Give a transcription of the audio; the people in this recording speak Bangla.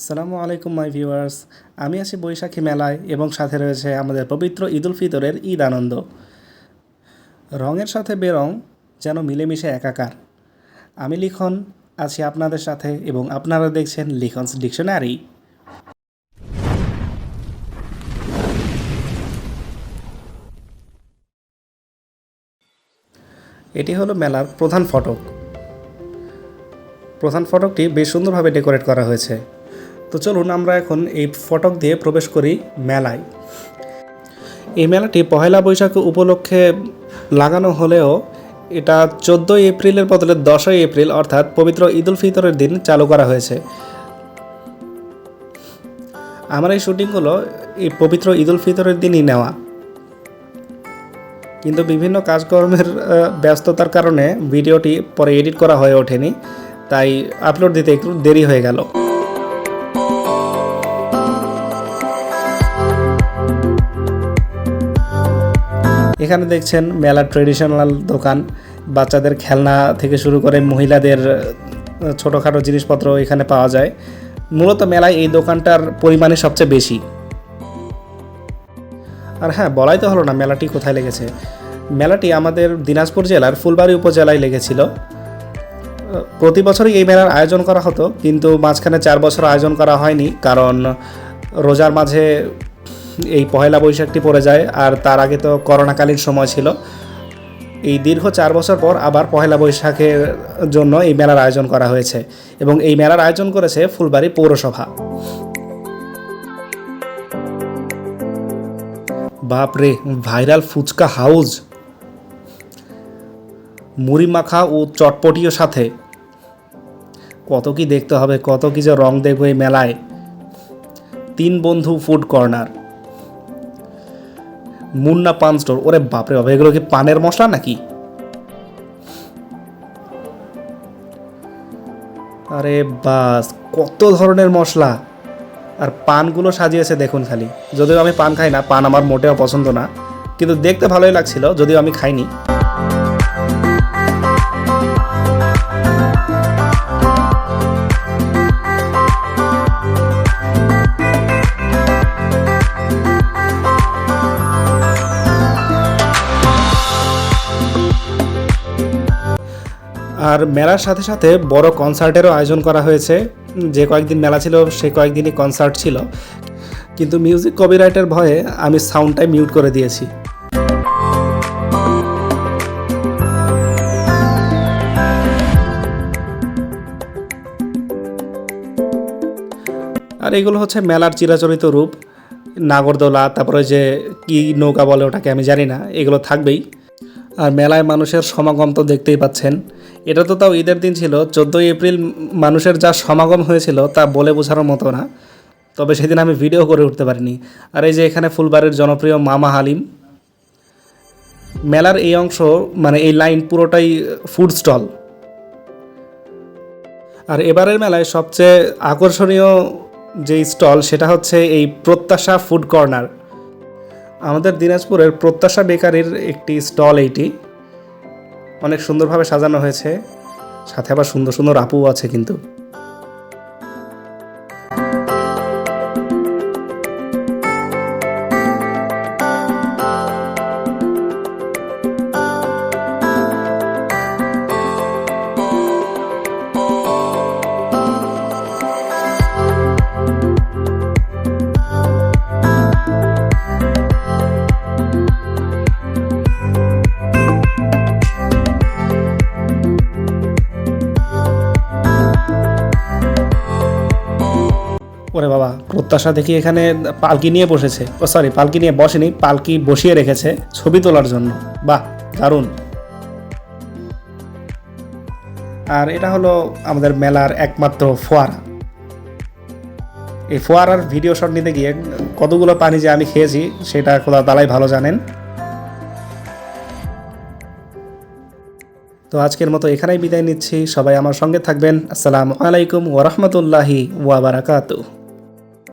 আসসালামু আলাইকুম, মাই ভিউয়ার্স। আমি আছি বৈশাখী মেলায় এবং সাথে রয়েছে আমাদের পবিত্র ঈদ উল ফিতরের ঈদ আনন্দ। রঙের সাথে বেরং যেন মিলেমিশে একাকার। আমি লিখন, আছি আপনাদের সাথে এবং আপনারা দেখছেন লিখনস ডিকশনারি। এটি হলো মেলার প্রধান ফটক। প্রধান ফটকটি বেশ সুন্দরভাবে ডেকোরেট করা হয়েছে। তো চলুন আমরা এখন এই ফটক দিয়ে প্রবেশ করি মেলায়। এই মেলাটি পহেলা বৈশাখ উপলক্ষে লাগানো হলেও এটা চোদ্দোই এপ্রিলের বদলে দশই এপ্রিল, অর্থাৎ পবিত্র ঈদুল ফিতরের দিন চালু করা হয়েছে। আমার এই শুটিংগুলো এই পবিত্র ঈদুল ফিতরের দিনই নেওয়া। কিন্তু বিভিন্ন কাজকর্মের ব্যস্ততার কারণে ভিডিওটি পরে এডিট করা হয়ে ওঠেনি, তাই আপলোড দিতে একটু দেরি হয়ে গেল। এখানে দেখছেন মেলা ট্রেডিশনাল দোকান। বাচ্চাদের খেলনা থেকে শুরু করে মহিলাদের ছোটোখাটো জিনিসপত্র এখানে পাওয়া যায়। মূলত মেলায় এই দোকানটার পরিমাণে সবচেয়ে বেশি। আর হ্যাঁ বলাই তো হলো না মেলাটি কোথায় লেগেছে। মেলাটি আমাদের দিনাজপুর জেলার ফুলবাড়ি উপজেলায় লেগেছিল। প্রতি বছরই এই মেলার আয়োজন করা হতো, কিন্তু মাঝখানে চার বছর আয়োজন করা হয়নি, কারণ রোজার মাঝে এই পহেলা বৈশাখটি পড়ে যায়, আর তার আগে তো করোনাকালীন সময় ছিল। এই দীর্ঘ চার বছর পর আবার পহেলা বৈশাখের জন্য এই মেলার আয়োজন করা হয়েছে এবং এই মেলার আয়োজন করেছে ফুলবাড়ি পৌরসভা। বাপরে, ভাইরাল ফুচকা হাউস মুড়ি মাখা ও চটপটিও সাথে। কত কি দেখতে হবে, কত কি যে রং দেখব এই মেলায়। তিন বন্ধু ফুড কর্নার। মুন্না পান স্টোর। ওরে বাপরে বাবা এগুলো কি পানের মশলা নাকি? আরে বাস, কত ধরনের মশলা। আর পানগুলো সাজিয়েছে দেখুন খালি। যদিও আমি পান খাই না, পান আমার মোটেও পছন্দ না। কিন্তু দেখতে ভালোই লাগছিল, যদিও আমি খাইনি। আর মেলার সাথে সাথে বড় কনসার্টেরও আয়োজন করা হয়েছে। যে কয়েকদিন মেলা ছিল, সে কয়েকদিনই কনসার্ট ছিল। কিন্তু মিউজিক কপিরাইটের ভয়ে আমি সাউন্ডটাই মিউট করে দিয়েছি। আর এগুলো হচ্ছে মেলার চিরাচরিত রূপ। নাগরদোলা, তারপরে যে কি নৌকা বলে ওটাকে আমি জানি না, এগুলো থাকবেই। আর মেলায় মানুষের সমাগম তো দেখতেই পাচ্ছেন। এটা তো তাও ঈদের দিন ছিল। চোদ্দোই এপ্রিল মানুষের যা সমাগম হয়েছিল তা বলে বোঝানোর মতো না। তবে সেদিন আমি ভিডিও করে উঠতে পারিনি। আর এই যে এখানে ফুলবাড়ির জনপ্রিয় মামা হালিম। মেলার এই অংশ মানে এই লাইন পুরোটাই ফুড স্টল। আর এবারের মেলায় সবচেয়ে আকর্ষণীয় যে স্টল, সেটা হচ্ছে এই প্রত্যাশা ফুড কর্নার। আমাদের দিনাজপুরের প্রত্যাশা বেকারির একটি স্টল এইটি। অনেক সুন্দরভাবে সাজানো হয়েছে। সাথে আবার সুন্দর সুন্দর আপুও আছে কিন্তু। ওরে বাবা, প্রত্যাশা দেখি এখানে পালকি নিয়ে বসেছে। ও সরি পালকি নিয়ে বসেনি, পালকি বসিয়ে রেখেছে ছবি তোলার জন্য। বাহ, দারুণ। আর এটা হলো আমাদের মেলার একমাত্র ফোয়ারা। এই ফোয়ারার ভিডিও শট নিতে গিয়ে কতগুলো পানি যে আমি খেয়েছি, সেটা খোদা দালাই ভালো জানেন। তো আজকের মতো এখানেই বিদায় নিচ্ছি। সবাই আমার সঙ্গে থাকবেন। আসসালামু আলাইকুম ওরহমতুল্লাহি ওয়াবারাকাতুহ